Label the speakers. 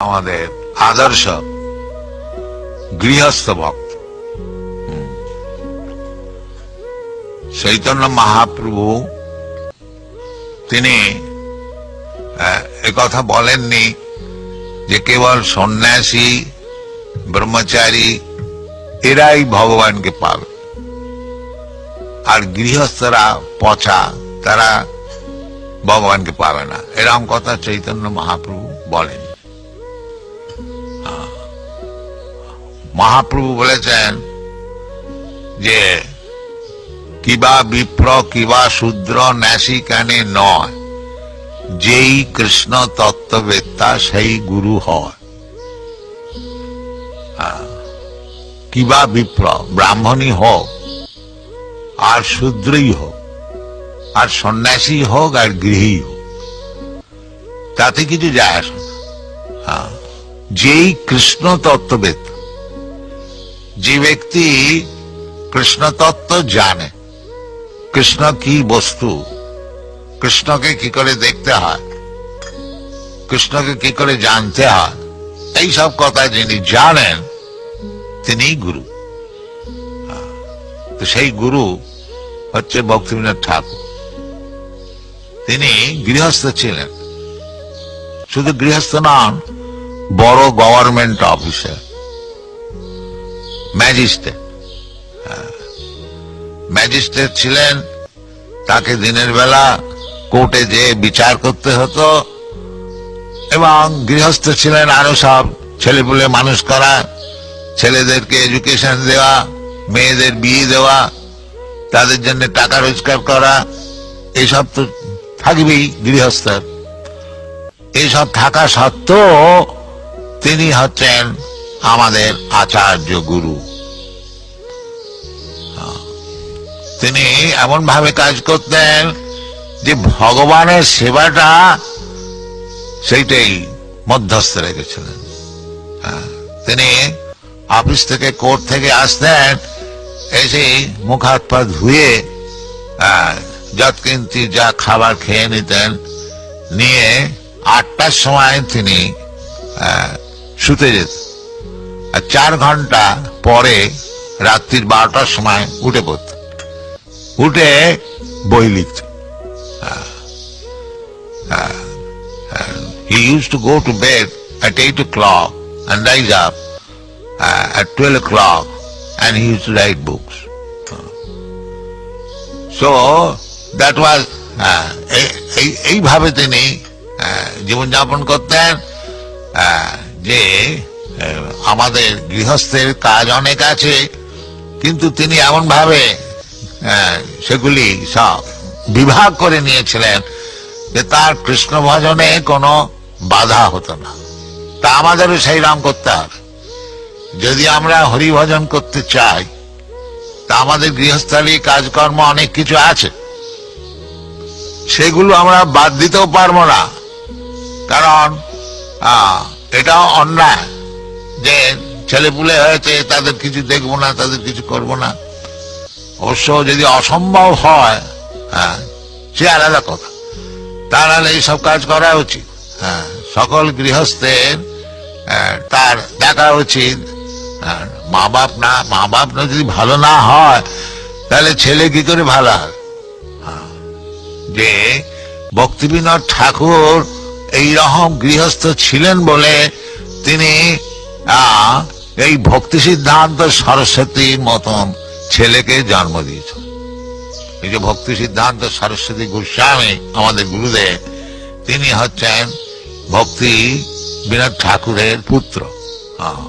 Speaker 1: আমাদের আদর্শ গৃহস্থ ভক্ত। চৈতন্য মহাপ্রভু, তিনি কথা বলেননি যে কেবল সন্ন্যাসী, ব্রহ্মচারী, এরাই ভগবানকে পাবে। আর গৃহস্থরা পচা, তারা ভগবানকে পাবে না। এরকম কথা চৈতন্য মহাপ্রভু বলেন। মহাপ্রভু বলেছেন যে, কিবা বিপ্র, কিবা শূদ্র, ন্যাসি কানে নয় যেই কৃষ্ণ তত্ত্ববেত্তা, সেই গুরু হয় হ্যাঁ। কিবা বিপ্র, ব্রাহ্মণই হোক, আর শূদ্রই হোক, আর সন্ন্যাসী হোক, আর গৃহী হোক, তাতে কিছু যায় আসে না। হ্যাঁ। যেই কৃষ্ণ তত্ত্ববেত্তা যে ব্যক্তি কৃষ্ণ তত্ত্ব জানে, কৃষ্ণ কি বস্তু, কৃষ্ণকে কি করে দেখতে হয়, কৃষ্ণকে কি করে জানতে হয় এই সব কথা যিনি জানেন, তিনি গুরু। তো সেই গুরু হচ্ছে ভক্তিবিনোদ ঠাকুর। তিনি গৃহস্থ ছিলেন। শুধু গৃহস্থ নন, বড় গভর্নমেন্ট অফিসার ম্যাজিস্ট্রেট। ম্যাজিস্ট্রেট ছিলেন, তাকে দিনের বেলা কোর্টে যে বিচার করতে হতো এবং গৃহস্থ ছিলেন আরও সব ছেলেপুলে মানুষ করা, ছেলেদেরকে এডুকেশন দেওয়া, মেয়েদের বিয়ে দেওয়া, তাদের জন্য টাকা রোজগার করা, এসব তো থাকবেই গৃহস্থের। এইসব থাকা সত্ত্বেও তিনি হচ্ছেন আমাদের আচার্য গুরু। তিনি এমন ভাবে কাজ করতেন যে ভগবানের সেবাটা সেইটাই মধ্যস্থ রেখেছিলেন হ্যাঁ, তিনি অফিস থেকে কোর্ট থেকে আসতেন এসে মুখ হাত পা ধুয়ে আহ, যৎকিঞ্চিত যা খাবার খেয়ে নিতেন নিয়ে আটটার সময় তিনি শুতে যেত আর চার ঘণ্টা পরে রাত্রির বারোটার সময় উঠে পড়তেন। উঠে বই লিখতেন he used to go to bed at 8 o'clock and rise up uh, at 12 o'clock and he used to write books. So that was uh, এই- এই- এইভাবে তিনি uh, জীবনযাপন করতেন uh, যে uh, আমাদের গৃহস্থের কাজ অনেক আছে কিন্তু তিনি এমন ভাবে আহ, সেগুলি সব বিভাগ করে নিয়েছিলেন যে তার কৃষ্ণ ভজনে কোনো বাধা হতো না। তা আমাদেরও সেই রাম করতে হবে যদি আমরা হরি ভজন করতে চাই, তা আমাদের গৃহস্থালী কাজকর্ম অনেক কিছু আছে। সেগুলো আমরা বাদ দিতেও পারব না। কারণ এটাও অন্যায়। যে ছেলেপুলে হয়েছে, তাদের কিছু দেখব না, তাদের কিছু করব না। অবশ্য যদি অসম্ভব হয় হ্যাঁ সে আলাদা কথা। তা নাহলে এইসব কাজ করা উচিত হ্যাঁ সকল গৃহস্থের তার দেখা উচিত হ্যাঁ, মা বাপ না মা বাপ না যদি ভালো না হয় তাহলে ছেলে কি করে ভালো হয়? হ্যাঁ, যে ভক্তিবিনোদ ঠাকুর এই রকম গৃহস্থ ছিলেন বলে তিনি এই ভক্তি সিদ্ধান্ত সরস্বতীর মতন ছেলেকে জন্ম দিয়েছ এই যে ভক্তি সিদ্ধান্ত সরস্বতী গোস্বামী আমাদের গুরুদেব, তিনি হচ্ছেন ভক্তি বিনোদ ঠাকুরের পুত্র হ্যাঁ।